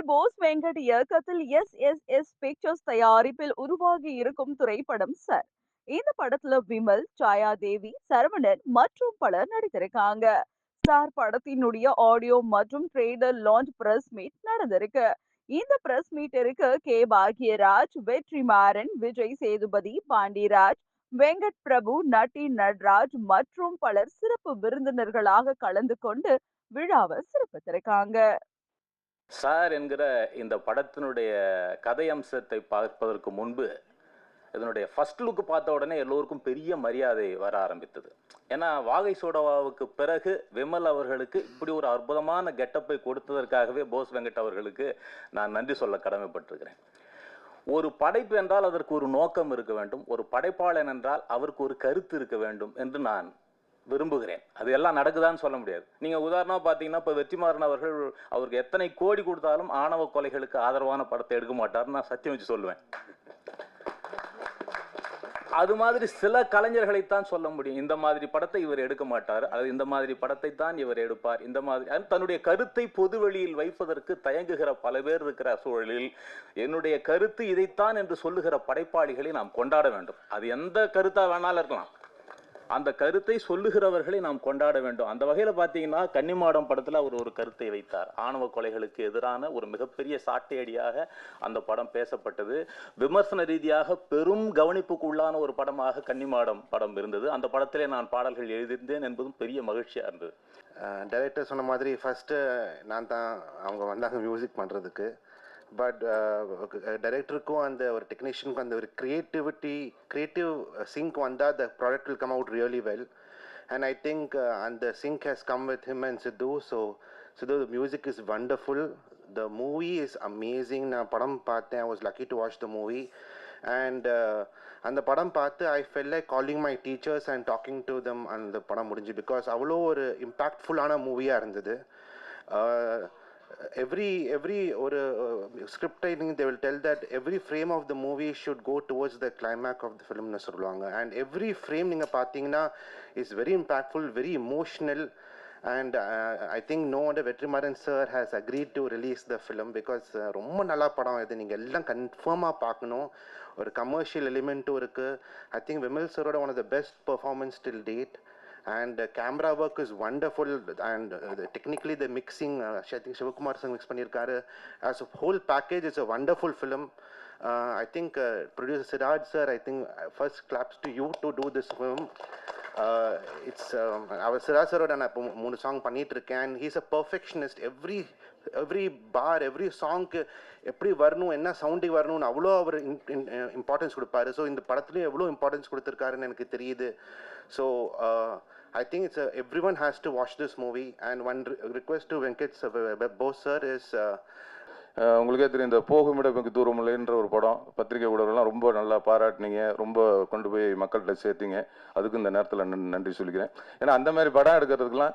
நடிகர் போஸ் வெங்கட் இயக்கத்தில் S S S pictures தயாரிப்பில் உருவாகி இருக்கும் திரைப்படம் சார் இந்த படத்துல விமல் சாயா தேவி சரவணன் மற்றும் பலர் நடித்திருக்காங்க. சார் படத்தினுடைய ஆடியோ மற்றும் ட்ரெய்லர் லான்ச் பிரஸ் மீட் நடந்திருக்கு. இந்த பிரஸ் மீட்டிற்கு கே. பாக்யராஜ் வெற்றிமாறன் விஜய் சேதுபதி பாண்டிராஜ் வெங்கட் பிரபு நட்டி நட்ராஜ் மற்றும் பலர் சிறப்பு விருந்தினர்களாக கலந்து கொண்டு விழாவை சிறப்பித்திருக்காங்க. சார் என்கிற இந்த படத்தினுடைய கதை அம்சத்தை பார்ப்பதற்கு முன்பு இதனுடைய ஃபர்ஸ்ட் லுக் பார்த்த உடனே எல்லோருக்கும் பெரிய மரியாதை வர ஆரம்பித்தது. ஏன்னா வாகை சோடவாவுக்கு பிறகு விமல் அவர்களுக்கு இப்படி ஒரு அற்புதமான கெட்டப்பை கொடுத்ததற்காகவே போஸ் வெங்கட் அவர்களுக்கு நான் நன்றி சொல்ல கடமைப்பட்டிருக்கிறேன். ஒரு படைப்பு என்றால் அதற்கு ஒரு நோக்கம் இருக்க வேண்டும். ஒரு படைப்பாளன் என்றால் அவருக்கு ஒரு கருத்து இருக்க வேண்டும் என்று நான் விரும்புகிறேன். அது எல்லாம் நடக்குதான்னு சொல்ல முடியாது. நீங்கள் உதாரணமாக பார்த்தீங்கன்னா இப்போ வெற்றிமாறன் அவர்கள் அவருக்கு எத்தனை கோடி கொடுத்தாலும் ஆணவ கொலைகளுக்கு ஆதரவான படத்தை எடுக்க மாட்டார்னு நான் சத்தியம் வச்சு சொல்லுவேன். அது மாதிரி சில கலைஞர்களைத்தான் சொல்ல முடியும். இந்த மாதிரி படத்தை இவர் எடுக்க மாட்டார். அது இந்த மாதிரி படத்தை தான் இவர் எடுப்பார். இந்த மாதிரி அது தன்னுடைய கருத்தை பொதுவெளியில் வைப்பதற்கு தயங்குகிற பல பேர் இருக்கிற சூழலில் என்னுடைய கருத்து இதைத்தான் என்று சொல்லுகிற படைப்பாளிகளை நாம் கொண்டாட வேண்டும். அது எந்த கருத்தாக வேணாலும் இருக்கலாம். அந்த கருத்தை சொல்லுகிறவர்களை நாம் கொண்டாட வேண்டும். அந்த வகையில் பார்த்தீங்கன்னா கன்னிமாடம் படத்தில் அவர் ஒரு கருத்தை வைத்தார். ஆணவ கொலைகளுக்கு எதிரான ஒரு மிகப்பெரிய சாட்டையடியாக அந்த படம் பேசப்பட்டது. விமர்சன ரீதியாக பெரும் கவனிப்புக்கு உள்ளான ஒரு படமாக கன்னிமாடம் படம் இருந்தது. அந்த படத்திலே நான் பாடல்கள் எழுதியிருந்தேன் என்பதும் பெரிய மகிழ்ச்சியாக இருந்தது. டைரக்டர் சொன்ன மாதிரி ஃபஸ்ட்டு நான் தான் அவங்க வந்தாங்க மியூசிக் பண்ணுறதுக்கு பட் டைரக்டருக்கும் அந்த ஒரு டெக்னீஷியனுக்கும் அந்த ஒரு க்ரியேட்டிவிட்டி க்ரியேட்டிவ் சிங்க் வந்தால் the product will come out really well and I think அந்த sync has come with him and Siddhu so Siddhu the music is wonderful the movie is amazing நான் படம் பார்த்தேன். I was lucky to watch the movie and அந்த படம் பார்த்து I felt like calling my teachers and talking to them அந்த படம் முடிஞ்சு because அவ்வளோ ஒரு இம்பேக்ட்ஃபுல்லான மூவியாக இருந்தது. எவ்ரி எவ்ரி ஒரு script writing they will tell that every frame of the movie should go towards the climax of the ஃபிலிம்னு சொல்லுவாங்க. அண்ட் எவ்ரி ஃப்ரேம் நீங்கள் பார்த்தீங்கன்னா is very impactful very emotional and I think no and Vetrimaaran sir has agreed to release the film because ரொம்ப நல்லா படம் இது. நீங்கள் எல்லாம் கன்ஃபார்மாக பார்க்கணும். ஒரு கமர்ஷியல் எலிமெண்ட்டும் இருக்குது I think Vimal சரோட one of the best performance till date and uh, camera work is wonderful and uh, the, technically the mixing uh, I think Shivakumar sir mix பண்ணிருக்காரு as a whole package it's a wonderful film uh, I think uh, producer Siraj sir I think uh, first claps to you to do this film uh, it's um, அவர் சிராஜ் சரோட நான் இப்போ மூணு song பண்ணிட்டு இருக்கேன் and he's a perfectionist every every bar every சாங்க்கு எப்படி வரணும் என்ன சவுண்டிங் வரணும்னு அவ்வளோ அவர் இம்பார்ட்டன்ஸ் கொடுப்பாரு ஸோ இந்த படத்துலையும் எவ்வளோ இம்பார்ட்டன்ஸ் கொடுத்துருக்காருன்னு எனக்கு தெரியுது so I think it's every one to watch watch this movie and one request to Venkat Bose sir is Uh, உங்களுக்கே தெரியும் இந்த போகுமிட தூரம் இல்லைன்ற ஒரு படம். பத்திரிகை ஊடகம்லாம் ரொம்ப நல்லா பாராட்டினீங்க. ரொம்ப கொண்டு போய் மக்கள்கிட்ட சேர்த்தீங்க. அதுக்கு இந்த நேரத்தில் நன்- நன்றி சொல்லிக்கிறேன். ஏன்னா அந்த மாதிரி படம் எடுக்கிறதுக்கெலாம்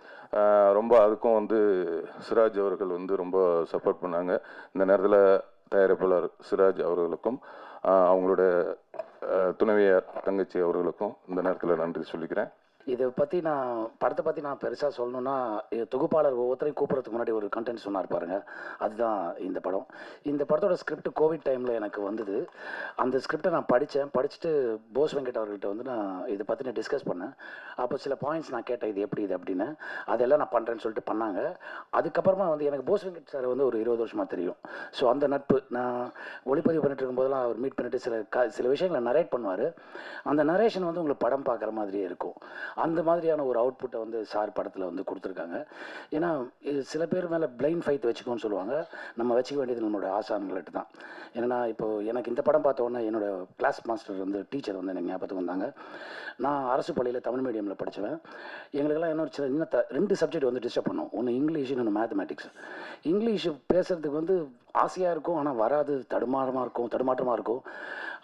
ரொம்ப அதுக்கும் வந்து சிராஜ் அவர்கள் வந்து ரொம்ப சப்போர்ட் பண்ணாங்க. இந்த நேரத்தில் தயாரிப்பாளர் சிராஜ் அவர்களுக்கும் அவங்களோட துணைவியார் தங்கச்சி அவர்களுக்கும் இந்த நேரத்தில் நன்றி சொல்லிக்கிறேன். இதை பற்றி நான் படத்தை பற்றி நான் பெருசாக சொல்லணும்னா தொகுப்பாளர் ஒவ்வொருத்தரையும் கூப்பிட்றதுக்கு முன்னாடி ஒரு கண்டென்ட் சொன்னார் பாருங்கள் அதுதான் இந்த படம். இந்த படத்தோட ஸ்கிரிப்ட் கோவிட் டைமில் எனக்கு வந்தது. அந்த ஸ்கிரிப்டை நான் படித்தேன் படிச்சுட்டு போஸ் வெங்கட் அவர்கள்ட்ட வந்து நான் இதை பற்றி நான் டிஸ்கஸ் பண்ணேன். அப்போ சில பாயிண்ட்ஸ் நான் கேட்டேன். இது எப்படி இது அப்படின்னு. அதெல்லாம் நான் பண்ணுறேன்னு சொல்லிட்டு பண்ணாங்க. அதுக்கப்புறமா வந்து எனக்கு போஸ் வெங்கட் சார் வந்து ஒரு இருபது வருஷமாக தெரியும். ஸோ அந்த நட்பு நான் ஒளிப்பதிவு பண்ணிட்டு இருக்கும்போதெல்லாம் அவர் மீட் பண்ணிட்டு சில க சில விஷயங்களை நரேட் பண்ணுவார். அந்த நரேஷன் வந்து உங்களுக்கு படம் பார்க்குற மாதிரியே இருக்கும். அந்த மாதிரியான ஒரு அவுட்புட்டை வந்து சார் படத்தில் வந்து கொடுத்துருக்காங்க. ஏன்னா இது சில பேர் மேலே பிளைண்ட் ஃபைத் வச்சுக்கோன்னு சொல்லுவாங்க. நம்ம வச்சுக்க வேண்டியது நம்மளோட ஆசான்கள்ட்ட தான். ஏன்னா இப்போ எனக்கு இந்த படம் பார்த்தோன்னே என்னோடய என்னோட கிளாஸ் மாஸ்டர் வந்து டீச்சர் வந்து எனக்கு ஞாபகத்துக்கு வந்தாங்க. நான் அரசு பள்ளியில் தமிழ் மீடியமில் படித்தவன் எங்களுக்கெல்லாம் என்ன சில இன்னும் ரெண்டு சப்ஜெக்ட் வந்து டிஸ்டர்ப் பண்ணோம். ஒன்று இங்கிலீஷ் இன்னொன்று மேத்தமேட்டிக்ஸ் இங்கிலீஷ் பேசுகிறதுக்கு வந்து ஆசையாக இருக்கும் ஆனால் வராது. தடுமாறமாக இருக்கும் தடுமாற்றமாக இருக்கும்.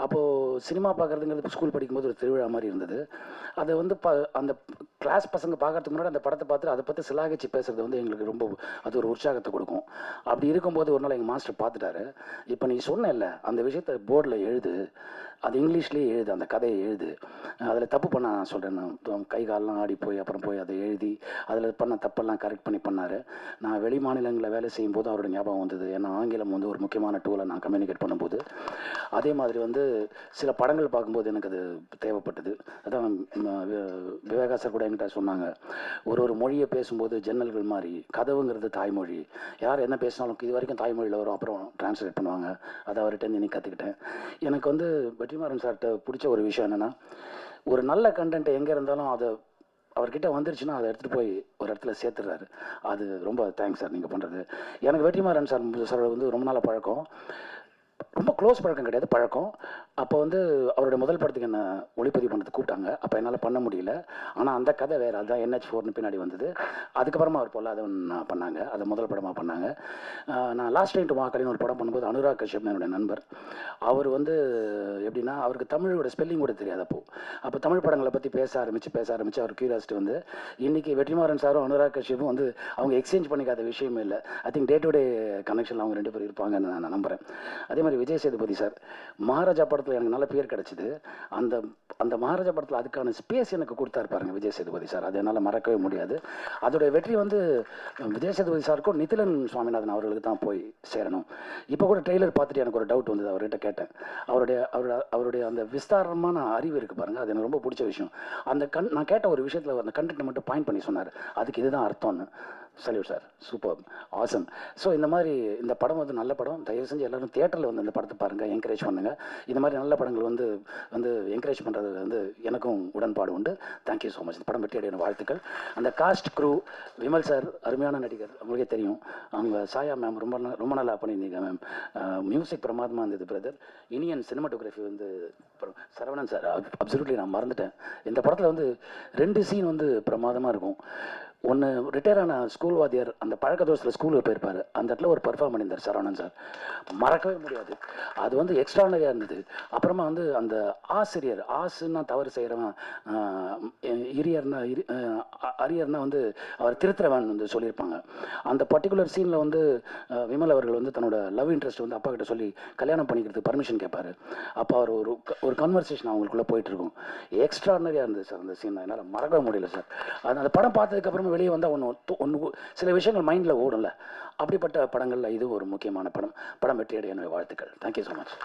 அப்போது சினிமா பார்க்குறதுங்கிறது ஸ்கூல் படிக்கும்போது ஒரு திருவிழா மாதிரி இருந்தது. அதை வந்து ப அந்த கிளாஸ் பசங்க பார்க்கறதுக்கு முன்னாடி அந்த படத்தை பார்த்துட்டு அதை பற்றி சிலாகிச்சு பேசுறது வந்து எங்களுக்கு ரொம்ப அது ஒரு உற்சாகத்தை கொடுக்கும். அப்படி இருக்கும்போது ஒரு நாள் எங்கள் மாஸ்டர் பார்த்துட்டாரு. இப்போ நீ சொன்னேல்ல அந்த விஷயத்த போர்டில் எழுது. அது இங்கிலீஷ்லேயே எழுது அந்த கதையை எழுது. அதில் தப்பு பண்ண நான். சொல்கிறேன் நான் கை காலெலாம் ஆடி போய் அப்புறம் போய் அதை எழுதி அதில் பண்ண தப்பெல்லாம் கரெக்ட் பண்ணி பண்ணார். நான் வெளி மாநிலங்களில் வேலை செய்யும்போது அவரோட ஞாபகம் வந்தது. ஏன்னா ஆங்கிலம் வந்து ஒரு முக்கியமான டூலை நான் கம்யூனிகேட் பண்ணும்போது. அதே மாதிரி வந்து சில படங்கள் பார்க்கும்போது எனக்கு அது தேவைப்பட்டது. அதான் விவேகாசர் விவேகா சார் கூட என்கிட்ட சொன்னாங்க. ஒரு ஒரு மொழியை பேசும்போது ஜன்னல்கள் மாதிரி கதவுங்கிறது தாய்மொழி. யார் என்ன பேசினாலும் இது வரைக்கும் தாய்மொழியில் வரும் அப்புறம் டிரான்ஸ்லேட் பண்ணுவாங்க. அதை அவர்கிட்ட இன்னைக்கு கற்றுக்கிட்டேன் எனக்கு வந்து வெற்றிமாறன் சார்கிட்ட பிடிச்ச ஒரு விஷயம் என்னென்னா ஒரு நல்ல கண்டென்ட் எங்கே இருந்தாலும் அதை அவர்கிட்ட வந்துருச்சுன்னா அதை எடுத்துகிட்டு போய் ஒரு இடத்துல சேர்த்துறாரு. அது ரொம்ப தேங்க்ஸ் சார் நீங்கள் பண்ணுறது எனக்கு வெற்றிமாறன் சார் சார் வந்து ரொம்ப நாள் பழக்கம். ரொம்ப க்ளோஸ் பழக்கம் கிடையாது பழக்கம். அப்போ வந்து அவருடைய முதல் படத்துக்கு என்ன ஒளிப்பதிவு பண்ணுறதுக்கு கூப்பிட்டாங்க. அப்போ என்னால் பண்ண முடியல. ஆனால் அந்த கதை வேறு அதுதான் என்ஹெச் ஃபோர்னு பின்னாடி வந்தது. அதுக்கப்புறமா அவர் போல் அதை நான் பண்ணாங்க. அதை முதல் படமாக பண்ணாங்க. நான் லாஸ்ட் டைம் டு மாக்கலின்னு ஒரு படம் பண்ணும்போது அனுராக் கஷ்யப் என்னுடைய நண்பர். அவர் வந்து எப்படின்னா அவருக்கு தமிழோட ஸ்பெல்லிங் கூட தெரியாது அப்போ. அப்போ தமிழ் படங்களை பற்றி பேச ஆரம்பித்து பேச ஆரம்பித்து அவர் க்யூரியாசிட்டி வந்து இன்னைக்கு வெற்றிமாறன் சாரும் அனுராக் கஷ்யப்பும் வந்து அவங்க எக்ஸ்சேஞ்ச் பண்ணிக்காத விஷயமே இல்லை. I think day to day connection அவங்க ரெண்டு பேரும் இருப்பாங்கன்னு நான் நம்புகிறேன் அதே மாதிரி விஜய் சேதுபதி சார் மகாராஜா படத்தில் எனக்கு நல்ல பேர் கிடச்சிது. அந்த அந்த மகாராஜா படத்தில் அதுக்கான ஸ்பேஸ் எனக்கு கொடுத்தாரு பாருங்க விஜய் சேதுபதி சார். அது என்னால் மறக்கவே முடியாது. அதோடைய வெற்றி வந்து விஜய் சேதுபதி சாருக்கும் நிதிலன் சுவாமிநாதன் அவர்களுக்கு தான் போய் சேரணும். இப்போ கூட ட்ரெய்லர் பார்த்துட்டு எனக்கு ஒரு டவுட் வந்தது அவர்கிட்ட கேட்டேன். அவருடைய அவருடைய அவருடைய அந்த விஸ்தாரமான அறிவு இருக்குது பாருங்கள் அது எனக்கு ரொம்ப பிடிச்ச விஷயம். அந்த கண் நான் கேட்ட ஒரு விஷயத்தில் அந்த கண்டென்ட் மட்டும் பாயிண்ட் பண்ணி சொன்னார். அதுக்கு இதுதான் அர்த்தம்னு. Salute sir super awesome so இந்த மாதிரி இந்த படம் வந்து நல்ல படம். தயவு செஞ்சு எல்லாரும் தியேட்டரில் வந்து இந்த படத்தை பாருங்கள் என்கரேஜ் பண்ணுங்கள் இந்த மாதிரி நல்ல படங்கள் வந்து வந்து என்கரேஜ் பண்ணுறது வந்து எனக்கும் உடன்பாடு உண்டு. தேங்க்யூ ஸோ மச் இந்த படம் வெற்றி அடையின வாழ்த்துக்கள். அந்த காஸ்ட் க்ரூ விமல் சார் அருமையான நடிகர். உங்களுக்கே தெரியும். அவங்க சாயா மேம் ரொம்ப ரொம்ப நல்லா பண்ணியிருந்தீங்க மேம் மியூசிக் பிரமாதமாக இருந்தது பிரதர் இனியன் சினிமாட்டோகிராஃபி வந்து சரவணன் சார் அப்சல்யூட்லி நான் மறந்துட்டேன். இந்த படத்தில் வந்து ரெண்டு சீன் வந்து பிரமாதமாக இருக்கும். ஒன்று ரிட்டையர் ஆன ஸ்கூல் வாத்தியார் அந்த பழக்க தோசத்தில் ஸ்கூலுக்கு போயிருப்பார். அந்த இடத்துல ஒரு பர்ஃபார்ம் பண்ணியிருந்தார் சரவணன் சார். மறக்கவே முடியாது. அது வந்து எக்ஸ்ட்ரானரியாக இருந்தது. அப்புறமா வந்து அந்த ஆசிரியர் ஆசுன்னா தவறு செய்கிறவன் இரியர்னா இரி அரியர்னா வந்து அவர் திருத்துறவன் வந்து சொல்லியிருப்பாங்க. அந்த பர்டிகுலர் சீனில் வந்து விமல் அவர்கள் வந்து தன்னோட லவ் இன்ட்ரெஸ்ட் வந்து அப்பா கிட்ட சொல்லி கல்யாணம் பண்ணிக்கிறதுக்கு பர்மிஷன் கேட்பாரு. அப்போ அவர் ஒரு ஒரு கன்வர்சேஷன் அவங்களுக்குள்ளே போயிட்டுருக்கும் எக்ஸ்ட்ரானரியாக இருந்தது சார் அந்த சீன் என்னால் மறக்கவே முடியல சார். அது அந்த படம் பார்த்ததுக்கப்புறமா வெளியே வந்தால் ஒன்று ஒன்று சில விஷயங்கள் மைண்டில் ஓடும்ல. அப்படிப்பட்ட படங்களில் இது ஒரு முக்கியமான படம். படம் வெற்றியடைய என்னுடைய வாழ்த்துக்கள். Thank you so much